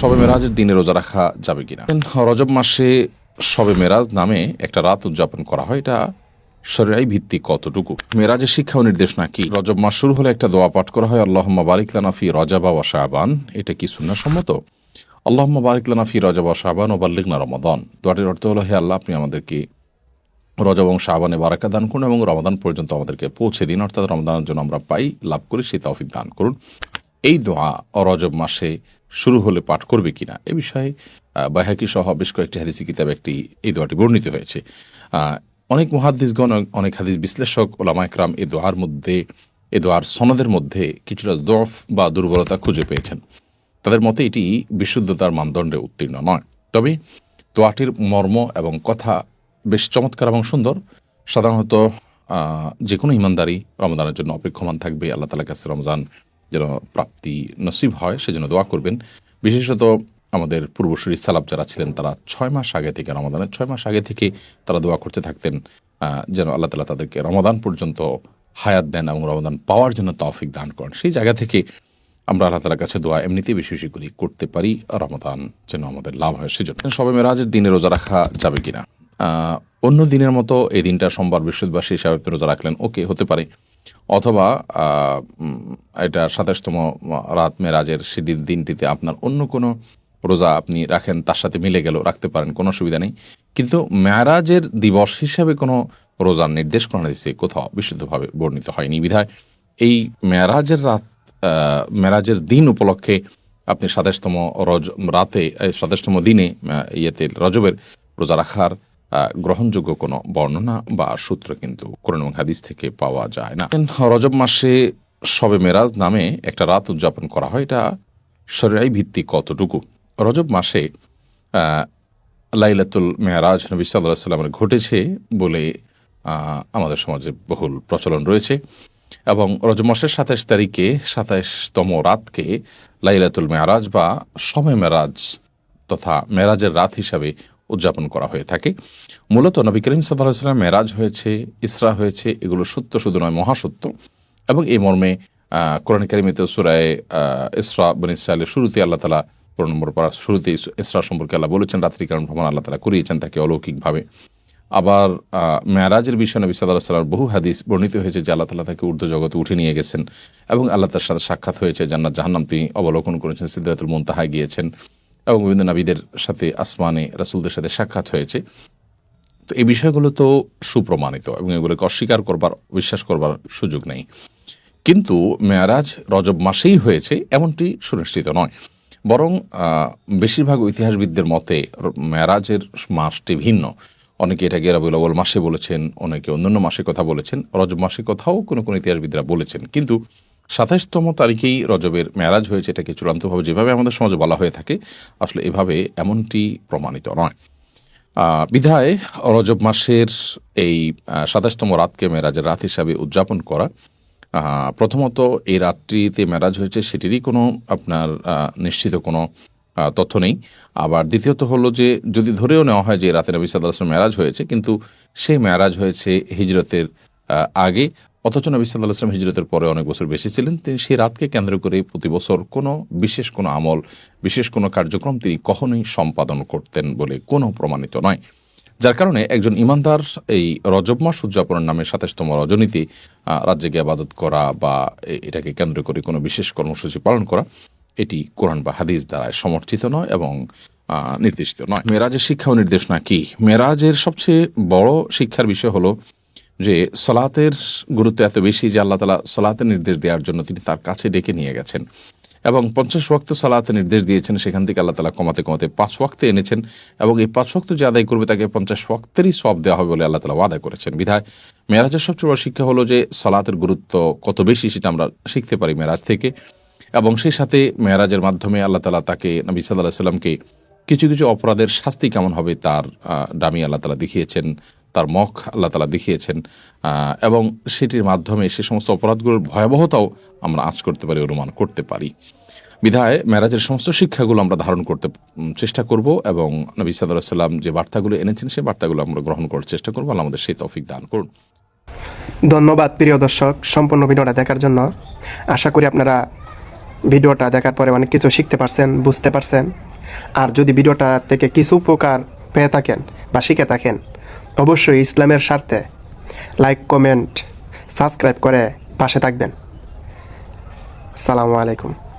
শবে মেরাজের দিনে রোজা রাখা যাবে কিনা? রজব মাসে শবে মেরাজ নামে একটা রাত উদযাপন করা হয়। এটা শরীরাই ভিত্তিক কতটুকু? মেরাজের শিক্ষা ও নির্দেশনা কি রজব মাস শুরু হলে একটা দোয়া পাঠ করা হয় আল্লাহ বারিক লানাফি রজাবা ওয়া শাবান। এটা কি সম্মত? আল্লাহ বারিক লানাফি রজাবা শাবান ও বাল্লিগনা রমাদান। দোয়াটির অর্থ হলো, হে আল্লাহ, আপনি আমাদেরকে রজব এবং শাহবানে বারাকা দান করুন এবং রমাদান পর্যন্ত আমাদেরকে পৌঁছে দিন। অর্থাৎ রমাদানের জন্য আমরা পাই, লাভ করি, সেই তৌফিক দান করুন। এই দোয়া অরজব মাসে শুরু হলে পাঠ করবে কিনা? এ বিষয়ে বাহাকি সহ বেশ কয়েকটি হাদিসি কিতাবে একটি এই দোয়াটি বর্ণিত হয়েছে। অনেক মহাদ্দিসগণ, অনেক হাদিস বিশ্লেষক ওলামা একরাম এই দোয়ার মধ্যে, এ দোয়ার সনদের মধ্যে কিছুটা দফ বা দুর্বলতা খুঁজে পেয়েছেন। তাদের মতে এটি বিশুদ্ধতার মানদণ্ডে উত্তীর্ণ নয়। তবে দোয়াটির মর্ম এবং কথা বেশ চমৎকার এবং সুন্দর। সাধারণত যে কোনো ইমানদারি রমদানের জন্য অপেক্ষমান থাকবে। আল্লাহ তালার কাছে রমজান যেন প্রাপ্তি নসিব হয়, সেজন্য দোয়া করবেন। বিশেষত আমাদের পূর্বসূরি সালাব যারা ছিলেন, তারা ছয় মাস আগে থেকে রমাদানের ছয় মাস আগে থেকে তারা দোয়া করতে থাকতেন যেন আল্লাহ তালা তাদেরকে রমাদান পর্যন্ত হায়াত দেন এবং রমাদান পাওয়ার জন্য তৌফিক দান করেন। সেই জায়গা থেকে আমরা আল্লাহ তালার কাছে দোয়া এমনিতেই বেশি বেশি করে, করতে পারি, রমাদান যেন আমাদের লাভ হয়, সেজন্য। সবে মেরাজের দিনে রোজা রাখা যাবে কিনা? অন্য দিনের মতো এই দিনটা সোমবার, বৃহস্পতিবার আপনি রোজা রাখলেন, ওকে, হতে পারে। অথবা এটা সাতাশতম রাত মেরাজের সেদিন দিনটিতে আপনার অন্য কোনো রোজা আপনি রাখেন তার সাথে মিলে গেল রাখতে পারেন কোনো অসুবিধা নেই। কিন্তু মেরাজের দিবস হিসাবে কোনো রোজার নির্দেশ করা দিচ্ছে কোথাও বিশুদ্ধভাবে বর্ণিত হয়নি। বিধায় এই মেরাজের রাত আহ, মেরাজের দিন উপলক্ষে আপনি সাতাশতম রজ রাতে সাতাশতম দিনে ইয়েতে রজবের রোজা রাখার গ্রহণযোগ্য কোনো বর্ণনা বা সূত্র কিন্তু কোরআন হাদিস থেকে পাওয়া যায় না। রজব মাসে শবে মেরাজ নামে একটা রাত উদযাপন করা হয়। এটা শরীরাই ভিত্তি কতটুকু? রজব মাসে লাইলাতুল মেয়ারাজ নবী সাল্লাহ সাল্লামের ঘটেছে বলে আমাদের সমাজে বহুল প্রচলন রয়েছে। এবং রজব মাসের সাতাশ তারিখে সাতাশতম রাতকে লাইলাতুল মেয়ারাজ বা সময় মেরাজ তথা মেরাজের রাত হিসাবে উদযাপন করা হয়ে থাকে। মূলত নবী করিম সাল্লাহ সাল্লাম মেরাজ হয়েছে, ইসরা হয়েছে, এগুলো সত্য শুধু নয়, মহাসত্য। এবং এই মর্মে কোরআন কারিমিতে সুরায় ইসরা, বন ইসরায়েলের শুরুতে আল্লাহ তালা পনেরো নম্বর পারা শুরুতে ইসরা সম্পর্কে আল্লাহ বলেছেন রাত্রিকালীন ভ্রমণ আল্লাহ তালা করিয়েছেন তাকে অলৌকিকভাবে। আবার মেয়ারাজের বিষয়ে নবী সাল্লাহ সাল্লাম বহু হাদিস বর্ণিত হয়েছে যে আল্লাহ তালা তাকে ঊর্ধ্ব জগতে উঠে নিয়ে গেছেন। এবং আল্লাহ তার সাথে সাক্ষাৎ হয়েছে জান্নাত জাহান্নাম তিনি অবলোকন করেছেন সিদ্ধাতুল মুনতাহায় গিয়েছেন। এবং বিভিন্ন নাবিদের সাথে আসমানে রাসুলদের সাথে সাক্ষাৎ হয়েছে। তো এই বিষয়গুলো তো সুপ্রমাণিত এবং এগুলোকে অস্বীকার করবার, বিশ্বাস করবার সুযোগ নেই। কিন্তু মেয়ারাজ রজব মাসেই হয়েছে, এমনটি সুনিশ্চিত নয়। বরং বেশিরভাগ ইতিহাসবিদদের মতে মেয়ারাজের মাসটি ভিন্ন। অনেকে এটাকে আউয়াল মাসে বলেছেন, অনেকে অন্যান্য মাসে কথা বলেছেন। রজব মাসে কথাও কোনো কোনো ইতিহাসবিদরা বলেছেন। কিন্তু সাতাশতম তারিখেই রজবের মেয়ারাজ হয়েছে, এটাকে চূড়ান্তভাবে যেভাবে আমাদের সমাজে বলা হয়ে থাকে, আসলে এভাবে এমনটি প্রমাণিত নয়। বিধায় রজব মাসের এই সাতাশতম রাতকে মেরাজের রাত হিসাবে উদযাপন করা। প্রথমত এই রাত্রিতে মেরাজ হয়েছে, সেটিরই কোনো আপনার নিশ্চিত কোনো তথ্য নেই। আবার দ্বিতীয়ত হলো যে, যদি ধরেও নেওয়া হয় যে রাতে নবী আসলাম মেরাজ হয়েছে, কিন্তু সেই মেরাজ হয়েছে হিজরতের আগে অথচ নবী সাল্লাহ আসলাম হিজরতের পরে অনেক বছর বেশি ছিলেন, তিনি সেই রাতকে কেন্দ্র করে প্রতি বছর কোনো বিশেষ কোনো আমল, বিশেষ কোনো কার্যক্রম তিনি কখনোই সম্পাদন করতেন বলে কোনো প্রমাণিত নয়। যার কারণে একজন ইমানদার এই রজব মাস উদযাপনের নামে সাতাশতম রজনীতি রাজ্যে গিয়ে আবাদত করা বা এটাকে কেন্দ্র করে কোনো বিশেষ কর্মসূচি পালন করা, এটি কোরআন বা হাদিস দ্বারা সমর্থিত নয় এবং নির্দেশিত নয়। মেরাজের শিক্ষা ও নির্দেশনা কি মেরাজের সবচেয়ে বড় শিক্ষার বিষয় হলো যে সলাতের গুরুত্ব এত বেশি যে আল্লাহ তালা সলাতের নির্দেশ দেওয়ার জন্য তিনি তার কাছে ডেকে নিয়ে গেছেন। এবং পঞ্চাশ ওয়াক্ত সালাতে নির্দেশ দিয়েছেন, সেখান থেকে আল্লাহ তালা কমাতে কমাতে পাঁচ ওয়াক্তে এনেছেন এবং এই পাঁচ ওয়াক্ত যে আদায় করবে তাকে পঞ্চাশ ওয়াক্তেরই সব দেওয়া হবে বলে আল্লাহ তালা ওয়াদা করেছেন। বিধায় মেরাজের সবচেয়ে বড় শিক্ষা হলো যে সালাতের গুরুত্ব কত বেশি সেটা আমরা শিখতে পারি মেরাজ থেকে। এবং সেই সাথে মেয়ারাজের মাধ্যমে আল্লাহ তালা তাকে নবী সাল্লাহ সাল্লামকে কিছু কিছু অপরাধের শাস্তি কেমন হবে তার ডামি আল্লাহ তালা দেখিয়েছেন। তার মখ আল্লাহ তালা দেখিয়েছেন এবং সেটির মাধ্যমে সে সমস্ত অপরাধগুলোর ভয়াবহতাও আমরা আঁচ করতে পারি, অনুমান করতে পারি। বিধায় মেরাজের সমস্ত শিক্ষাগুলো আমরা ধারণ করতে চেষ্টা করব এবং নবী সাল্লাহ সাল্লাম যে বার্তাগুলো এনেছেন, সেই বার্তাগুলো আমরা গ্রহণ করার চেষ্টা করব। আল্লাহ আমাদের সেই তৌফিক দান করুন। ধন্যবাদ প্রিয় দর্শক, সম্পূর্ণ ভিডিওটা দেখার জন্য। আশা করি আপনারা ভিডিওটা দেখার পরে অনেক কিছু শিখতে পারছেন, বুঝতে পারছেন। আর যদি ভিডিওটা থেকে কিছু উপকার পেয়ে থাকেন বা শিখে থাকেন অবশ্যই ইসলামের স্বার্থে লাইক কমেন্ট সাবস্ক্রাইব করে পাশে থাকবেন। সালামু আলাইকুম।